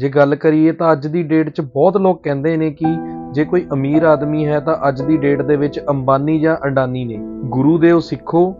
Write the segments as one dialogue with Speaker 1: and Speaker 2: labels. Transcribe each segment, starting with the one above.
Speaker 1: ਜੇ ਗੱਲ ਕਰੀਏ ਤਾਂ ਅੱਜ ਦੀ ਡੇਟ 'ਚ ਬਹੁਤ ਲੋਕ ਕਹਿੰਦੇ ਨੇ ਕਿ ਜੇ ਕੋਈ ਅਮੀਰ ਆਦਮੀ ਹੈ ਤਾਂ ਅੱਜ ਦੀ ਡੇਟ ਦੇ ਵਿੱਚ ਅੰਬਾਨੀ ਜਾਂ ਅਡਾਨੀ ਨੇ। ਗੁਰੂ ਦੇ ਉਹ ਸਿੱਖੋ,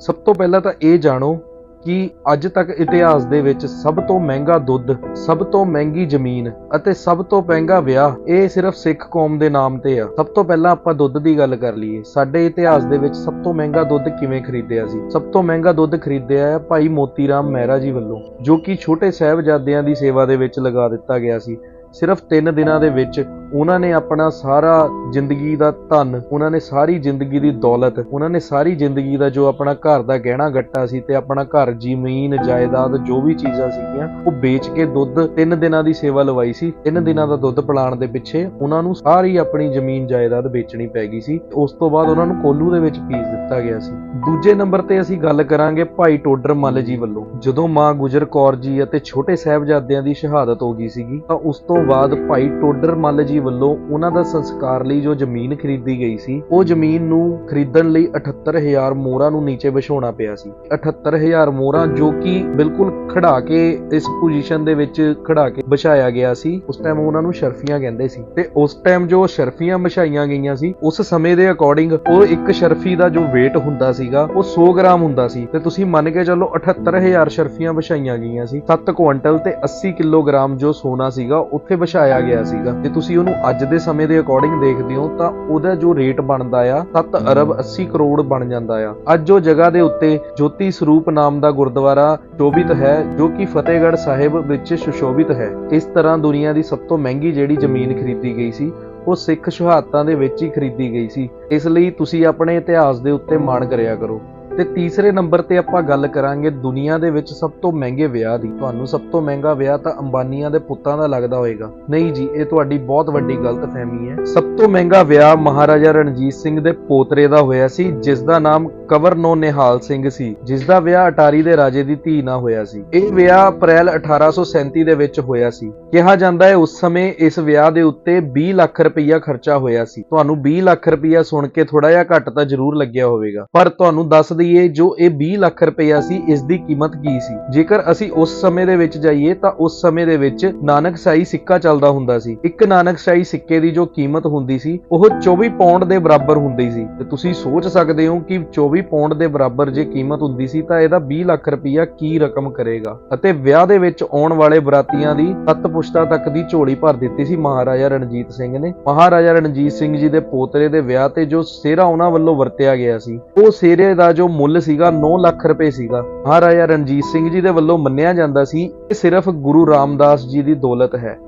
Speaker 1: ਸਭ ਤੋਂ ਪਹਿਲਾਂ ਤਾਂ ਇਹ ਜਾਣੋ ਕਿ ਅੱਜ ਤੱਕ ਇਤਿਹਾਸ ਦੇ ਵਿੱਚ ਸਭ ਤੋਂ ਮਹਿੰਗਾ ਦੁੱਧ, ਸਭ ਤੋਂ ਮਹਿੰਗੀ ਜ਼ਮੀਨ ਅਤੇ ਸਭ ਤੋਂ ਮਹਿੰਗਾ ਵਿਆਹ, ਇਹ ਸਿਰਫ ਸਿੱਖ ਕੌਮ ਦੇ ਨਾਮ ਤੇ ਆ। ਸਭ ਤੋਂ ਪਹਿਲਾਂ ਆਪਾਂ ਦੁੱਧ ਦੀ ਗੱਲ ਕਰ ਲਈਏ। ਸਾਡੇ ਇਤਿਹਾਸ ਦੇ ਵਿੱਚ ਸਭ ਤੋਂ ਮਹਿੰਗਾ ਦੁੱਧ ਕਿਵੇਂ ਖਰੀਦਿਆ ਸੀ? ਸਭ ਤੋਂ ਮਹਿੰਗਾ ਦੁੱਧ ਖਰੀਦਿਆ ਹੈ ਭਾਈ ਮੋਤੀ ਰਾਮ ਮਹਿਰਾ ਜੀ ਵੱਲੋਂ, ਜੋ ਕਿ ਛੋਟੇ ਸਾਹਿਬਜ਼ਾਦਿਆਂ ਦੀ ਸੇਵਾ ਦੇ ਵਿੱਚ ਲਗਾ ਦਿੱਤਾ ਗਿਆ ਸੀ। ਸਿਰਫ 3 ਦਿਨਾਂ ਦੇ ਵਿੱਚ ਉਹਨਾਂ ਨੇ ਆਪਣਾ ਸਾਰਾ ਜ਼ਿੰਦਗੀ ਦਾ ਧਨ, ਉਹਨਾਂ ਨੇ ਸਾਰੀ ਜ਼ਿੰਦਗੀ ਦੀ ਦੌਲਤ, ਉਹਨਾਂ ਨੇ ਸਾਰੀ ਜ਼ਿੰਦਗੀ ਦਾ ਜੋ ਆਪਣਾ ਘਰ ਦਾ ਗਹਿਣਾ ਗੱਟਾ ਸੀ ਤੇ ਆਪਣਾ ਘਰ, ਜ਼ਮੀਨ, ਜਾਇਦਾਦ ਜੋ ਵੀ ਚੀਜ਼ਾਂ ਸੀਗੀਆਂ, ਉਹ ਵੇਚ ਕੇ ਦੁੱਧ 3 ਦਿਨਾਂ ਦੀ ਸੇਵਾ ਲਵਾਈ ਸੀ 3 ਦਿਨਾਂ ਦਾ ਦੁੱਧ ਪਿਲਾਉਣ ਦੇ ਪਿੱਛੇ ਉਹਨਾਂ ਨੂੰ ਸਾਰੀ ਆਪਣੀ ਜ਼ਮੀਨ ਜਾਇਦਾਦ ਵੇਚਣੀ ਪੈ ਗਈ ਸੀ ਉਸ ਤੋਂ ਬਾਅਦ ਉਹਨਾਂ ਨੂੰ ਕੋਲੂ ਦੇ ਵਿੱਚ ਪੀਸ ਦਿੱਤਾ ਗਿਆ ਸੀ। ਦੂਜੇ ਨੰਬਰ ਤੇ ਅਸੀਂ ਗੱਲ ਕਰਾਂਗੇ ਭਾਈ ਟੋਡਰ ਮੱਲ ਜੀ ਵੱਲੋਂ। ਜਦੋਂ ਮਾਂ ਗੁਜਰ ਕੌਰ ਜੀ ਅਤੇ ਛੋਟੇ ਸਾਹਿਬਜ਼ਾਦਿਆਂ ਦੀ ਸ਼ਹਾਦਤ ਹੋ ਗਈ ਸੀਗੀ, ਤਾਂ ਉਸ ਤੋਂ ਬਾਅਦ ਭਾਈ ਟੋਡਰ ਮੱਲ ਜੀ ਵੱਲੋਂ ਉਹਨਾਂ ਦਾ ਸੰਸਕਾਰ ਲਈ ਜੋ ਜ਼ਮੀਨ ਖਰੀਦੀ ਗਈ ਸੀ, ਉਹ ਜ਼ਮੀਨ ਨੂੰ ਖਰੀਦਣ ਲਈ 78000 ਮੋਹਰਾਂ ਨੂੰ ਨੀਚੇ ਵਿਛਾਉਣਾ ਪਿਆ ਸੀ। 78000 ਮੋਹਰਾਂ ਜੋ ਕਿ ਬਿਲਕੁਲ ਖੜਾ ਕੇ, ਇਸ ਪੋਜੀਸ਼ਨ ਦੇ ਵਿੱਚ ਖੜਾ ਕੇ ਵਿਛਾਇਆ ਗਿਆ ਸੀ, ਉਸ ਟਾਈਮ ਉਹਨਾਂ ਨੂੰ ਸ਼ਰਫੀਆਂ ਕਹਿੰਦੇ ਸੀ। ਤੇ ਉਸ ਟਾਈਮ ਜੋ ਸ਼ਰਫੀਆਂ ਵਿਛਾਈਆਂ ਗਈਆਂ ਸੀ, ਉਸ ਸਮੇਂ ਦੇ ਅਕੋਰਡਿੰਗ ਉਹ ਇੱਕ ਸ਼ਰਫੀ ਦਾ ਜੋ weight ਹੁੰਦਾ ਸੀਗਾ, ਉਹ 100 ਗ੍ਰਾਮ ਹੁੰਦਾ ਸੀ। ਤੇ ਤੁਸੀਂ ਮੰਨ ਕੇ ਚੱਲੋ 78000 ਸ਼ਰਫੀਆਂ ਵਿਛਾਈਆਂ ਗਈਆਂ ਸੀ 7 ਕੁਇੰਟਲ ਤੇ 80 ਕਿਲੋਗ੍ਰਾਮ ਜੋ ਸੋਨਾ ਸੀਗਾ, ਉੱਥੇ ਵਿਛਾਇਆ ਗਿਆ ਸੀਗਾ। ਤੇ ਤੁਸੀਂ ਉਹਨੂੰ ਅੱਜ ਦੇ ਸਮੇਂ ਦੇ ਅਕੋਰਡਿੰਗ ਦੇਖਦੇ ਹੋ ਤਾਂ ਉਹਦਾ ਜੋ ਰੇਟ ਬਣਦਾ ਆ 7 ਅਰਬ 80 ਕਰੋੜ ਬਣ ਜਾਂਦਾ ਆ। ਅੱਜ ਉਹ ਜਗ੍ਹਾ ਦੇ ਉੱਤੇ ਜੋਤੀ ਸਰੂਪ ਨਾਮ ਦਾ ਗੁਰਦੁਆਰਾ ਸ਼ੋਭਿਤ ਹੈ ਜੋ ਕਿ ਫਤਿਹਗੜ੍ਹ ਸਾਹਿਬ ਵਿੱਚ ਸੁਸ਼ੋਭਿਤ ਹੈ। ਇਸ ਤਰ੍ਹਾਂ ਦੁਨੀਆ ਦੀ ਸਭ ਤੋਂ ਮਹਿੰਗੀ ਜਿਹੜੀ ਜ਼ਮੀਨ ਖਰੀਦੀ ਗਈ ਸੀ ਉਹ ਸਿੱਖ ਸ਼ਹਾਦਤਾਂ ਦੇ ਵਿੱਚ ਹੀ ਖਰੀਦੀ ਗਈ ਸੀ। ਇਸ ਲਈ ਤੁਸੀਂ ਆਪਣੇ ਇਤਿਹਾਸ ਦੇ ਉੱਤੇ ਮਾਣ ਕਰਿਆ ਕਰੋ। ਤੇ ਤੀਸਰੇ ਨੰਬਰ ਤੇ ਆਪਾਂ ਗੱਲ ਕਰਾਂਗੇ ਦੁਨੀਆ ਦੇ ਵਿੱਚ ਸਭ ਤੋਂ ਮਹਿੰਗੇ ਵਿਆਹ ਦੀ। ਤੁਹਾਨੂੰ ਸਭ ਤੋਂ ਮਹਿੰਗਾ ਵਿਆਹ ਤਾਂ ਅੰਬਾਨੀਆਂ ਦੇ ਪੁੱਤਾਂ ਦਾ ਲੱਗਦਾ ਹੋਵੇਗਾ ਨਹੀਂ ਜੀ, ਇਹ ਤੁਹਾਡੀ ਬਹੁਤ ਵੱਡੀ ਗਲਤਫਹਿਮੀ ਹੈ। ਸਭ ਤੋਂ ਮਹਿੰਗਾ ਵਿਆਹ ਮਹਾਰਾਜਾ ਰਣਜੀਤ ਸਿੰਘ ਦੇ ਪੋਤਰੇ ਦਾ ਹੋਇਆ ਸੀ, ਜਿਸ ਦਾ ਨਾਮ ਕਵਰਨੋ ਨਿਹਾਲ ਸਿੰਘ ਸੀ, ਜਿਸ ਦਾ ਵਿਆਹ ਅਟਾਰੀ ਦੇ ਰਾਜੇ ਦੀ ਧੀ ਨਾਲ ਹੋਇਆ ਸੀ। ਇਹ ਵਿਆਹ ਅਪ੍ਰੈਲ 1837 ਦੇ ਵਿੱਚ ਹੋਇਆ ਸੀ। ਕਿਹਾ ਜਾਂਦਾ ਹੈ ਉਸ ਸਮੇਂ ਇਸ ਵਿਆਹ ਦੇ ਉੱਤੇ 20 ਲੱਖ ਰੁਪਈਆ ਖਰਚਾ ਹੋਇਆ ਸੀ। ਤੁਹਾਨੂੰ 20 ਲੱਖ ਰੁਪਈਆ ਸੁਣ ਕੇ ਥੋੜਾ ਜਿਹਾ ਘੱਟ ਤਾਂ ਜ਼ਰੂਰ ਲੱਗਿਆ ਹੋਵੇਗਾ। ਪਰ ਤੁਹਾਨੂੰ ਦੱਸ ਦਈਏ ਜੋ ਇਹ 20 ਲੱਖ ਰੁਪਇਆ ਸੀ, ਇਸ ਦੀ ਕੀਮਤ ਕੀ ਸੀ? ਜੇਕਰ ਅਸੀਂ ਉਸ ਸਮੇਂ ਦੇ ਵਿੱਚ ਜਾਈਏ ਤਾਂ ਉਸ ਸਮੇਂ ਦੇ ਵਿੱਚ ਨਾਨਕਸ਼ਾਹੀ ਸਿੱਕਾ ਚੱਲਦਾ ਹੁੰਦਾ ਸੀ। ਇੱਕ ਨਾਨਕਸ਼ਾਹੀ ਸਿੱਕੇ ਦੀ ਜੋ ਕੀਮਤ ਹੁੰਦੀ ਸੀ, ਉਹ 24 ਪੌਂਡ ਦੇ ਬਰਾਬਰ ਹੁੰਦੀ ਸੀ। ਤੇ ਤੁਸੀਂ ਸੋਚ ਸਕਦੇ ਹੋ ਕਿ 24 ਪੌਂਡ ਦੇ ਬਰਾਬਰ ਜੇ ਕੀਮਤ ਹੁੰਦੀ ਸੀ, ਤਾਂ ਇਹਦਾ 20 ਲੱਖ ਰੁਪਈਆ ਕੀ ਰਕਮ ਕਰੇਗਾ? ਅਤੇ ਵਿਆਹ ਦੇ ਵਿੱਚ ਆਉਣ ਵਾਲੇ ਬਰਾਤੀਆਂ ਦੀ ਸੱਤ ਪੁਸ਼ਤਾ ਤੱਕ ਦੀ ਝੋਲੀ ਭਰ ਦਿੱਤੀ ਸੀ ਮਹਾਰਾਜਾ ਰਣਜੀਤ ਸਿੰਘ ਨੇ। ਮਹਾਰਾਜਾ ਰਣਜੀਤ ਸਿੰਘ ਜੀ ਦੇ ਪੋਤਰੇ ਦੇ ਵਿਆਹ ਤੇ ਜੋ ਸਿਹਰਾ ਉਹਨਾਂ ਵੱਲੋਂ ਵਰਤਿਆ ਗਿਆ ਸੀ, ਉਹ ਸਿਹਰੇ ਦਾ ਜੋ ਮੁੱਲ ਸੀਗਾ 9 ਲੱਖ ਰੁਪਏ ਸੀਗਾ। ਮਹਾਰਾਜਾ ਰਣਜੀਤ ਸਿੰਘ ਜੀ ਦੇ ਵੱਲੋਂ ਮੰਨਿਆ ਜਾਂਦਾ ਸੀ, ਇਹ ਸਿਰਫ ਗੁਰੂ ਰਾਮਦਾਸ ਜੀ ਦੀ ਦੌਲਤ ਹੈ।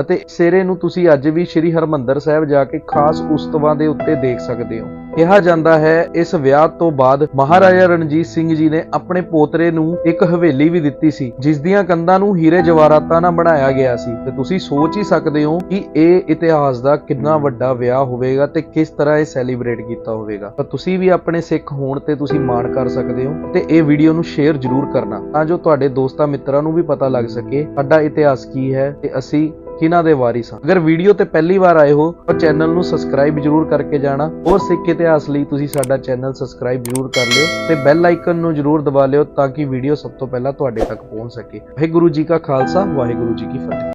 Speaker 1: ਅਤੇ ਸਿਰੇ ਨੂੰ ਤੁਸੀਂ ਅੱਜ ਵੀ ਸ੍ਰੀ ਹਰਮੰਦਰ ਸਾਹਿਬ ਜਾ ਕੇ ਖਾਸ ਉਸਤਵਾਂ ਦੇ ਉੱਤੇ ਦੇਖ ਸਕਦੇ ਹੋ। ਕਿਹਾ ਜਾਂਦਾ ਹੈ, ਇਸ ਵਿਆਹ ਤੋਂ ਬਾਅਦ ਮਹਾਰਾਜਾ ਰਣਜੀਤ ਸਿੰਘ ਜੀ ਨੇ ਆਪਣੇ ਪੋਤਰੇ ਨੂੰ ਇੱਕ ਹਵੇਲੀ ਵੀ ਦਿੱਤੀ ਸੀ, ਜਿਸ ਦੀਆਂ ਕੰਧਾਂ ਨੂੰ ਹੀਰੇ ਜਵਾਹਰਾਤਾਂ ਨਾਲ ਬਣਾਇਆ ਗਿਆ ਸੀ। ਤੇ ਤੁਸੀਂ ਸੋਚ ਹੀ ਸਕਦੇ ਹੋ ਕਿ ਇਹ ਇਤਿਹਾਸ ਦਾ ਕਿੰਨਾ ਵੱਡਾ ਵਿਆਹ ਹੋਵੇਗਾ ਤੇ ਕਿਸ ਤਰ੍ਹਾਂ ਇਹ ਸੈਲੀਬ੍ਰੇਟ ਕੀਤਾ ਹੋਵੇਗਾ। ਤਾਂ ਤੁਸੀਂ ਵੀ ਆਪਣੇ ਸਿੱਖ ਹੋਣ ਤੇ ਤੁਸੀਂ ਮਾਣ ਕਰ ਸਕਦੇ ਹੋ ਤੇ ਇਹ ਵੀਡੀਓ ਨੂੰ ਸ਼ੇਅਰ ਜ਼ਰੂਰ ਕਰਨਾ, ਤਾਂ ਜੋ ਤੁਹਾਡੇ ਦੋਸਤਾਂ ਮਿੱਤਰਾਂ ਨੂੰ ਵੀ ਪਤਾ ਲੱਗ ਸਕੇ ਸਾਡਾ ਇਤਿਹਾਸ ਕੀ ਹੈ ਤੇ ਅਸੀਂ ਕਿਹਨਾਂ ਦੇ ਵਾਰਿਸ ਹਾਂ। ਅਗਰ ਵੀਡੀਓ ਤੇ ਪਹਿਲੀ ਵਾਰ ਆਏ ਹੋ, ਤਾਂ ਚੈਨਲ ਨੂੰ ਸਬਸਕ੍ਰਾਈਬ ਜਰੂਰ ਕਰਕੇ ਜਾਣਾ। ਹੋਰ ਸਿੱਖ ਇਤਿਹਾਸ ਲਈ ਤੁਸੀਂ ਸਾਡਾ ਚੈਨਲ ਸਬਸਕ੍ਰਾਈਬ ਜਰੂਰ ਕਰ ਲਿਓ ਤੇ ਬੈਲ ਆਈਕਨ ਨੂੰ ਜਰੂਰ ਦਬਾ ਲਿਓ ਤਾਂ ਕਿ ਵੀਡੀਓ ਸਭ ਤੋਂ ਪਹਿਲਾਂ ਤੁਹਾਡੇ ਤੱਕ ਪਹੁੰਚ ਸਕੇ। ਵਾਹਿਗੁਰੂ ਜੀ ਕਾ ਖਾਲਸਾ, ਵਾਹਿਗੁਰੂ ਜੀ ਕੀ ਫਤਿਹ।